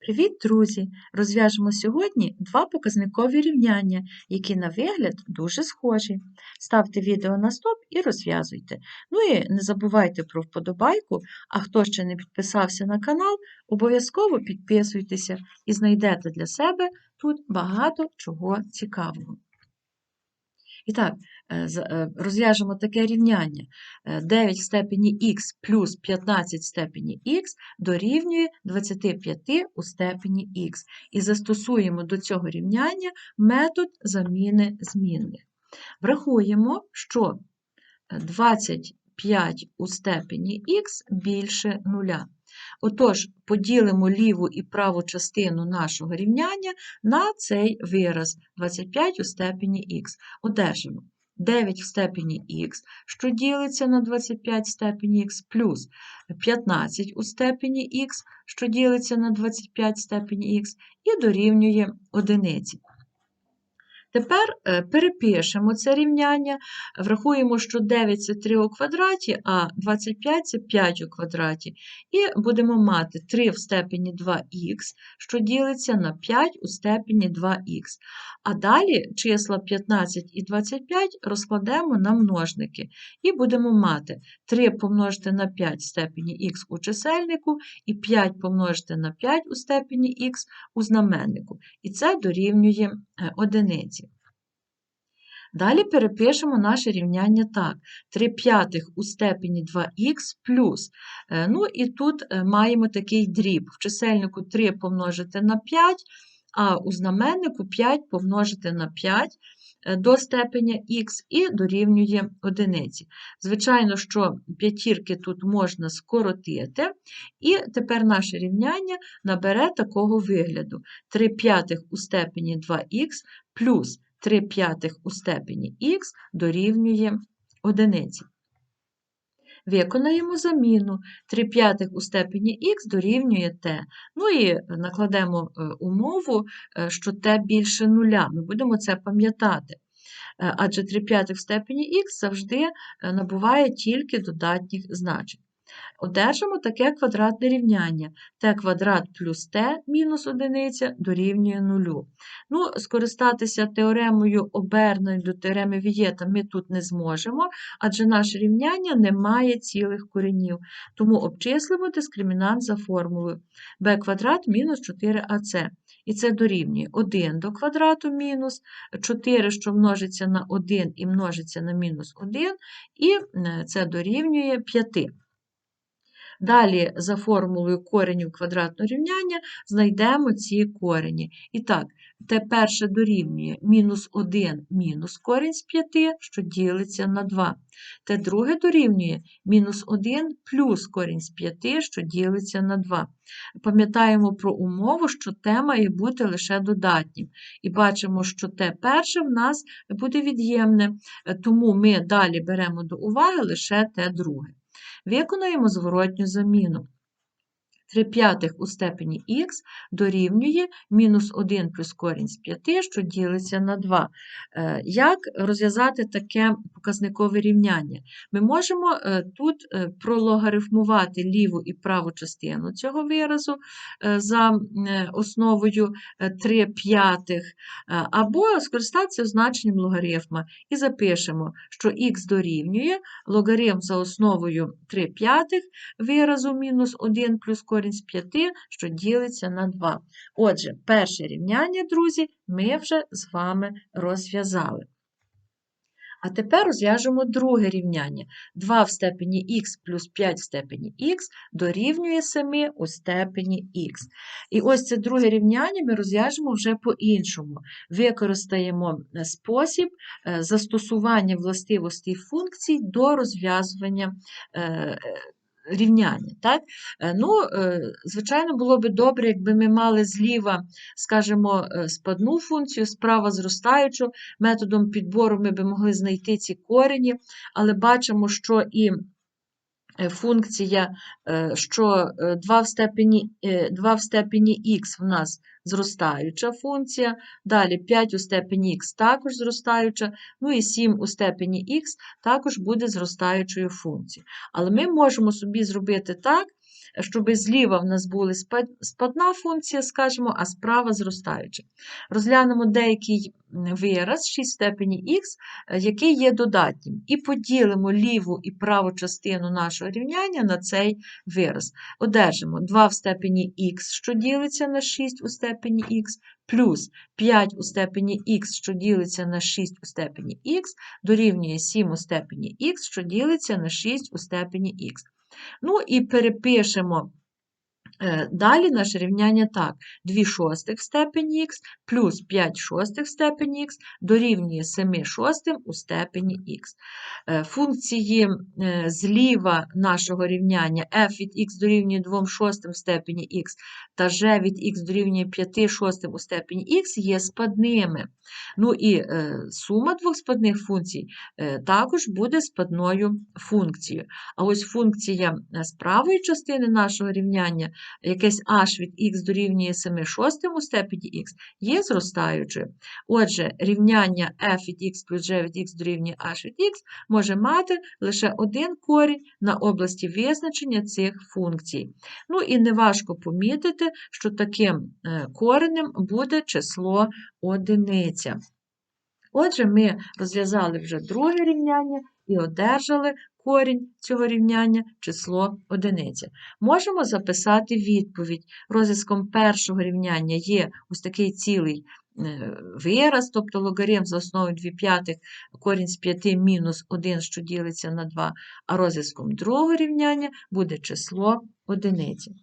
Привіт, друзі! Розв'яжемо сьогодні два показникові рівняння, які на вигляд дуже схожі. Ставте відео на стоп і розв'язуйте. Ну і не забувайте про вподобайку, а хто ще не підписався на канал, обов'язково підписуйтеся і знайдете для себе тут багато чого цікавого. І так, е, е, розв'яжемо таке рівняння. Е, 9 в степені х плюс 15 в степені х дорівнює 25 у степені х. І застосуємо до цього рівняння метод заміни змінних. Врахуємо, що 25 у степені х більше нуля. Отож, поділимо ліву і праву частину нашого рівняння на цей вираз 25 у степені х. Одержимо 9 в степені х, що ділиться на 25 в степені х, плюс 15 у степені х, що ділиться на 25 в степені х, і дорівнює одиниці. Тепер е, перепишемо це рівняння, врахуємо, що 9 це 3 у квадраті, а 25 це 5 у квадраті. І будемо мати 3 в степені 2х, що ділиться на 5 у степені 2х. А далі числа 15 і 25 розкладемо на множники. І будемо мати 3 помножити на 5 в степені х у чисельнику, і 5 помножити на 5 у степені х у знаменнику. І це дорівнює одиниці. Далі перепишемо наше рівняння так. 3 п'ятих у степені 2х плюс. е, Ну і тут е, маємо такий дріб. В чисельнику 3 помножити на 5, а у знаменнику 5 помножити на 5 е, до степеня х і дорівнює одиниці. Звичайно, що п'ятірки тут можна скоротити, і тепер наше рівняння набере такого вигляду: 3 п'ятих у степені 2х плюс 3 п'ятих у степені х дорівнює одиниці. Виконаємо заміну. 3 п'ятих у степені х дорівнює t. Ну і накладемо е, умову, е, що t більше нуля. Ми будемо це пам'ятати. Е, Адже 3 п'ятих в степені х завжди е, набуває тільки додатніх значень. Одержимо таке квадратне рівняння. t квадрат плюс t мінус одиниця дорівнює нулю. Ну, скористатися теоремою оберною до теореми Вієта ми тут не зможемо, адже наше рівняння не має цілих коренів. Тому обчислимо дискримінант за формулою b квадрат мінус 4ac. І це дорівнює 1 до квадрату мінус 4, що множиться на 1 і множиться на мінус 1, і е, це дорівнює 5. Далі, за формулою коренів квадратного рівняння, знайдемо ці корені. І так, те перше дорівнює мінус 1 мінус корінь з 5, що ділиться на 2. Те друге дорівнює мінус 1 плюс корінь з 5, що ділиться на 2. Пам'ятаємо про умову, що те має бути лише додатнім. І бачимо, що те перше в нас буде від'ємне, тому ми далі беремо до уваги лише те друге. Виконуємо зворотню заміну. 3 п'ятих у степені х дорівнює мінус 1 плюс корінь з 5, що ділиться на 2. Е, Як розв'язати таке показникове рівняння? Ми можемо е, тут е, прологарифмувати ліву і праву частину цього виразу за основою е, 3 п'ятих, або скористатися значенням логарифма і запишемо, що х дорівнює логарифм за основою 3 п'ятих виразу мінус 1 плюс корінь з 5, що ділиться на 2. Отже, перше рівняння, друзі, ми вже з вами розв'язали. А тепер розв'яжемо друге рівняння. 2 в степені х плюс 5 в степені х дорівнює 7 у степені х. І ось це друге рівняння ми розв'яжемо вже по-іншому. Використаємо е, спосіб е, застосування властивостей функцій до розв'язування е, рівняння. Так? Е, Ну, е, звичайно, було б добре, якби ми мали зліва, скажімо, е, спадну функцію, справа зростаючу. Методом підбору ми б могли знайти ці корені, але бачимо, що і функція, е, що е, 2 в степені, е, 2 в степені х в нас зростаюча функція, далі 5 у степені х також зростаюча, ну і 7 у степені х також буде зростаючою функцією. Але ми можемо собі зробити так, щоб зліва в нас була спад- спадна функція, скажімо, а справа зростаюча. Розглянемо деякий вираз 6 в степені х, який є додатнім, і поділимо ліву і праву частину нашого рівняння на цей вираз. Одержимо 2 в степені х, що ділиться на 6 у степені х, плюс 5 у степені х, що ділиться на 6 у степені х, дорівнює 7 у степені х, що ділиться на 6 у степені х. Ну і перепишемо далі наше рівняння так. 2 шостих в степені х плюс 5 шостих в степені х дорівнює 7 шостим у степені х. Е, Функції е, зліва нашого рівняння f від х дорівнює 2 шостим в степені х та g від х дорівнює 5 шостим у степені х є спадними. Ну і е, сума двох спадних функцій е, також буде спадною функцією. А ось функція е, з правої частини нашого рівняння, якесь h від х дорівнює 7 шостим у степені х, є зростаючою. Отже, рівняння f від х плюс g від х дорівнює h від х може мати лише один корінь на області визначення цих функцій. Ну і неважко помітити, що таким е, коренем буде число одиниця. Отже, ми розв'язали вже друге рівняння і одержали корінь цього рівняння число одиниця. Можемо записати відповідь. Розв'язком першого рівняння є ось такий цілий е, вираз, тобто логарифм за основою 2 п'ятих корінь з 5 мінус 1, що ділиться на 2, а розв'язком другого рівняння буде число одиниці.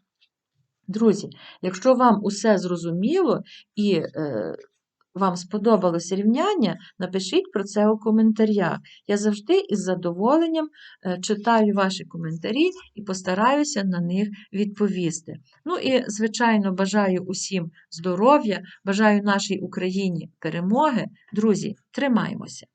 Друзі, якщо вам усе зрозуміло і е, вам сподобалось рівняння, напишіть про це у коментарях. Я завжди із задоволенням е, читаю ваші коментарі і постараюся на них відповісти. Ну і, звичайно, бажаю усім здоров'я, бажаю нашій Україні перемоги. Друзі, тримаймося!